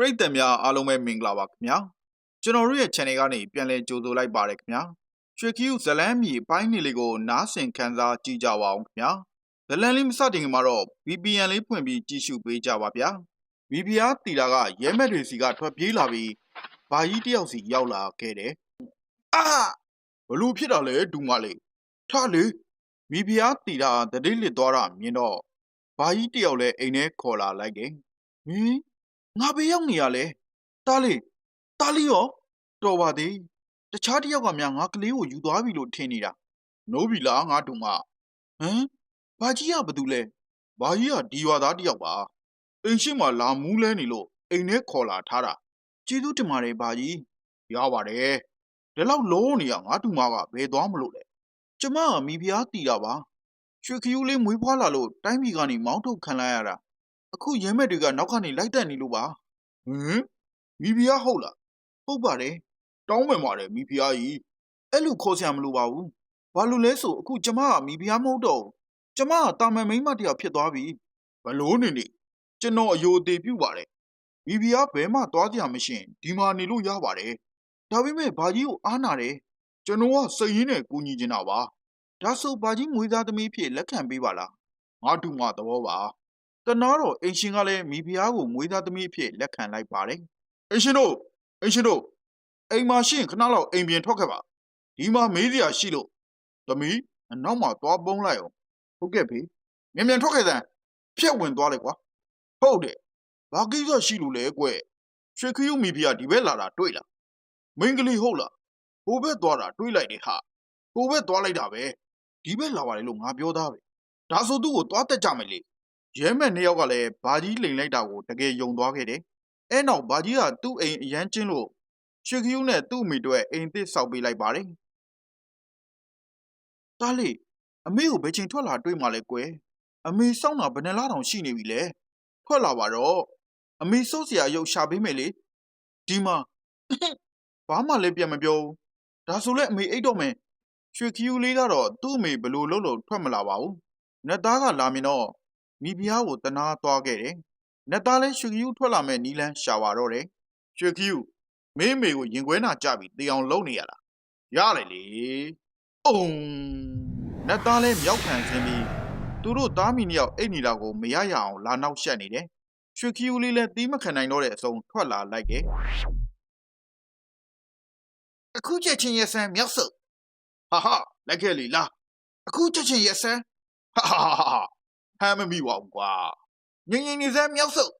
ပရိသတ်များအားလုံးပဲမင်္ဂလာပါခင်ဗျာကျွန်တော်တို့ရဲ့ channel ကနေပြန်လည်ကြိုဆိုလိုက်ပါတယ်ခင်ဗျာရွှေခ ्यू ဇလန်းမြေအပိုင်းနေလေးကို နားဆင်ခန်းစားကြည့်ကြပါအောင်ခင်ဗျာဇလန်းလေးမစတင်ခင်မှာတော့ VPN လေးဖွင့်ပြီးကြည့်ရှုပေးကြပါဗျာ VPN တီတာကရဲမက်တွေစီကထွက်ပြေးလာပြီးဘာကြီးတယောက်စီရောက်လာခဲ့တယ်အာဘလို့ဖြစ်တာလဲဒူမလေးထလေ VPN တီတာတတိလစ်သွားတာမြင်တော့ဘာကြီးတယောက်လဲအိမ်ထဲခေါ်လာလိုက်တယ်ဟင် ငါဘေးရောက်နေရလဲတားလေးတားလေးရောတော်ပါသေးတခြားတစ်ယောက်ကများငါကလေးကိုယူသွားပြီလို့ထင်နေတာနိုးပြီလားငါတို့မဟမ်ဘာကြီးကဘာတူလဲဘာကြီးကဒီရွာသားတစ်ယောက်ပါအိမ်ရှိမှလာမူးလဲနေလို့အိမ်ထဲခေါ်လာထားတာကျေးဇူးတင်ပါတယ်ဘာကြီးရပါတယ်ဒီလောက်လုံးနေရငါတို့မကဘယ်သွားမလို့လဲကျမကမိဖုရားတီတာပါရွှေခ ्यू လေးမွေးဖွားလာလို့တိုင်းပြည်ကနေမောင်းထုတ်ခံလိုက်ရတာ အခုရဲမဲ့တွေကနောက်ကနေလိုက်တက်နေလို့ပါဟမ်မိဖုရားဟုတ်လားဟုတ်ပါတယ်တောင်းပန်ပါတယ်မိဖုရားကြီးအဲ့လိုခေါ်ဆရာမလိုပါဘူးဘာလို့လဲဆိုအခုကျမကမိဖုရားမဟုတ်တော့ဘူးကျမကတာမန်မိန်းမတစ်ယောက်ဖြစ်သွားပြီဘလို့နေနေကျွန်တော်အယိုအသေးပြုတ်ပါတယ်မိဖုရားဘဲမှသွားကြမရှိရင်ဒီမှာနေလို့ရပါတယ်ဒါပေမဲ့ဘာကြီးကိုအားနာတယ်ကျွန်တော်ကစိတ်ရင်းနဲ့ကူညီနေတာပါဒါဆိုဘာကြီးမွေးသားသမီးဖြစ်လက်ခံပေးပါလားငါတူမသဘောပါ တနာတော့အင်ရှင်ကလည်းမိဖုရားကိုမွေးသားသမီးအဖြစ်လက်ခံလိုက်ပါတယ်။အင်ရှင်တို့အင်ရှင်တို့အိမ်မှာရှိရင်ခဏလောက်အိမ်ပြင်ထွက်ခဲ့ပါ။ဒီမှာမေးစရာရှိလို့သမီးအနောက်မှာသွားပုံးလိုက်အောင်။ဟုတ်ကဲ့ဖေ။မြန်မြန်ထွက်ခဲ့စမ်းဖြက်ဝင်သွားလိုက်ကွာ။ဟုတ်တယ်။ဘာကိစ္စရှိလို့လဲကွ။ရွှေခ ्यू မိဖုရားဒီဘက်လာတာတွေ့လား။မင်းကလေးဟုတ်လား။ဟိုဘက်သွားတာတွေ့လိုက်တယ်ဟာ။ဟိုဘက်သွားလိုက်တာပဲ။ဒီဘက်လာပါလေလို့ငါပြောသားပဲ။ဒါဆိုသူ့ကိုသွားတက်ကြမယ်လေ။ ရဲမဲ့နှစ်ယောက်ကလည်းဘာကြီးလိန်လိုက်တာကိုတကယ်ယုံသွားခဲ့တယ်။အဲနောက်ဘာကြီးကသူ့အိမ်အရန်ကျင်းလို့ရွှေခ ्यू နဲ့သူ့အမိတို့အိမ်သစ်ဆောက်ပေးလိုက်ပါတယ်။တားလေအမေကိုဘယ်ချိန်ထွက်လာတွေ့မှလဲကွယ်။အမေစောင့်တာဘယ်နှလားတောင်ရှိနေပြီလဲ။ထွက်လာပါတော့။အမေစိုးစရာရုပ်ရှာပေးမယ်လေ။ဒီမှာဘာမှလည်းပြန်မပြောဘူး။ဒါဆိုလဲအမေအိတ်တော့မယ်။ရွှေခ ्यू လေးကတော့သူ့အမေဘလို့လို့လို့ထွက်မလာပါဘူး။နတ်သားကလာမြင်တော့ မိဖုရားကိုတနာသွားခဲ့တယ်။နတ်သားလည်းရွှေခရူးထွက်လာမဲ့နီလန်းရှာပါတော့တယ်။ရွှေခရူးမင်းမေကိုရင်ခွဲနာကြပြီးတေအောင်လုပ်နေရတာ။ရတယ်လေ။အုံနတ်သားလည်းမြောက်ခံခြင်းပြီးသူတို့သားမိနှစ်ယောက်အိတ်နီလာကိုမရရအောင်လာနောက်ရှက်နေတယ်။ရွှေခရူးလေးလည်းတီးမခံနိုင်တော့တဲ့အဆုံးထွက်လာလိုက်တယ်။အခုချက်ချင်းရဆန်းမြောက်စုပ်ဟာဟာလက်ခဲ့လီလားအခုချက်ချင်းရဆန်းဟာဟာဟာ ဖမ်းမမိပါဘူးကွာငင်ငင်နေစမ်းမြောက်စုပ်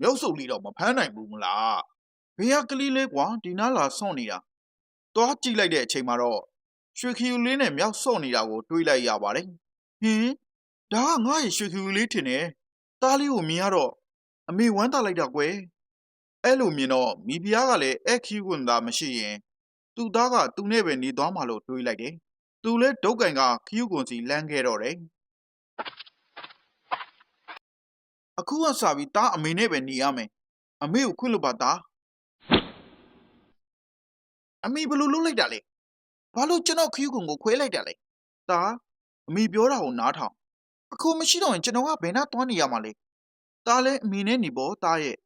မြောက်စုပ်လေးတော့မဖမ်းနိုင်ဘူးမလားဘေးကကလေးလေးကွာဒီနားလာဆွန့်နေတာသွားကြည့်လိုက်တဲ့အချိန်မှာတော့ရွှေခ ्यू လေးနဲ့မြောက်ဆွန့်နေတာကိုတွေးလိုက်ရပါတယ်ဟင်ဒါကငါ့ရဲ့ရွှေခ ्यू လေးထင်တယ်တားလေးကိုမြင်ရတော့အမေဝမ်းသာလိုက်တာကွယ်အဲ့လိုမြင်တော့မိဖုရားကလည်းအဲ့ခီးဝင်သားမရှိရင်သူ့သားကသူ့နဲ့ပဲနေသွားမှလို့တွေးလိုက်တယ်သူလည်းဒုတ်ကန်ကခီးကွန်စီလမ်းခဲ့တော့တယ် အခုကစပြီးတားအမေနဲ့ပဲနေရမယ်အမေကိုခွင့်လို့ပါတားအမေဘယ်လိုလုပ်လိုက်တာလဲဘာလို့ကျွန်တော်ခယူးကွန်ကိုခွဲလိုက်တာလဲတားအမေပြောတာကိုနားထောင်အခုမရှိတော့ရင်ကျွန်တော်ကဘယ်နှသွားနေရမှာလဲတားလည်းအမေနဲ့နေပေါ့တားရဲ့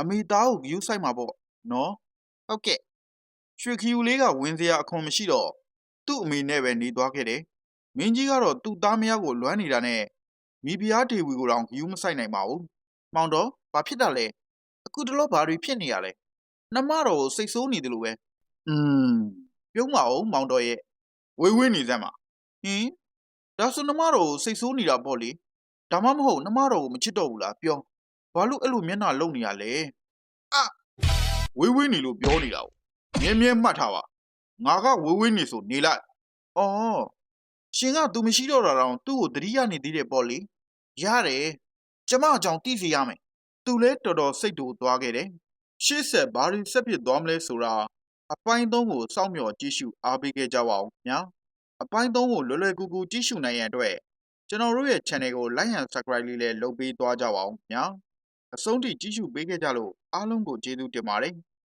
အမေသားကိုဂယူးဆိုင်မှာပေါ့နော်ဟုတ်ကဲ့ရွှေခယူလေးကဝင်စရာအခွန်မရှိတော့သူ့အမေနဲ့ပဲနေသွားခဲ့တယ်မင်းကြီးကတော့သူ့သားမယားကိုလွမ်းနေတာနဲ့ မိဖုရားဒေဝီကိုတောင်ဂယူးမဆိုင်နိုင်ပါဘူး။မောင်တော်ဘာဖြစ်တာလဲ။အခုတလောဘာတွေဖြစ်နေရလဲ။နှမတော်ကိုစိတ်ဆိုးနေတယ်လို့ပဲ။อืมပြုံးပါဦးမောင်တော်ရဲ့ဝေးဝေးနေစမ်းပါ။ဟင်ဒါဆိုနှမတော်ကိုစိတ်ဆိုးနေတာပေါ့လေ။ဒါမှမဟုတ်နှမတော်ကိုမချစ်တော့ဘူးလားပြော။ဘာလို့အဲ့လိုမျက်နှာလုံနေရလဲ။အာဝေးဝေးနေလို့ပြောနေတာ။မြဲမြဲမှတ်ထားပါ။ငါကဝေးဝေးနေဆိုနေလိုက်။အော် ရှင်ကသူမရှိတော့တာတောင်သူ့ကိုတတိယနေသေးတယ်ပေါ့လေ။ရတယ်ကျမအကြောင်းသိစေရမယ်သူလဲတော်တော်စိတ်တူသွားခဲ့တယ်ရှေ့ဆက်ဘာတွေဆက်ဖြစ်သွားမလဲဆိုတာအပိုင်းသုံးကိုစောင့်မျှော်ကြည့်ရှုအားပေးခဲ့ကြပါဦးခင်ဗျာအပိုင်းသုံးကိုလွယ်လွယ်ကူကူကြည့်ရှုနိုင်ရန်အတွက်ကျွန်တော်တို့ရဲ့ channel ကို like and subscribe လေးလည်းလုပ်ပေးသွားကြပါဦးခင်ဗျာအဆုံးထိကြည့်ရှုပေးခဲ့ကြလို့အားလုံးကိုကျေးဇူးတင်ပါတယ်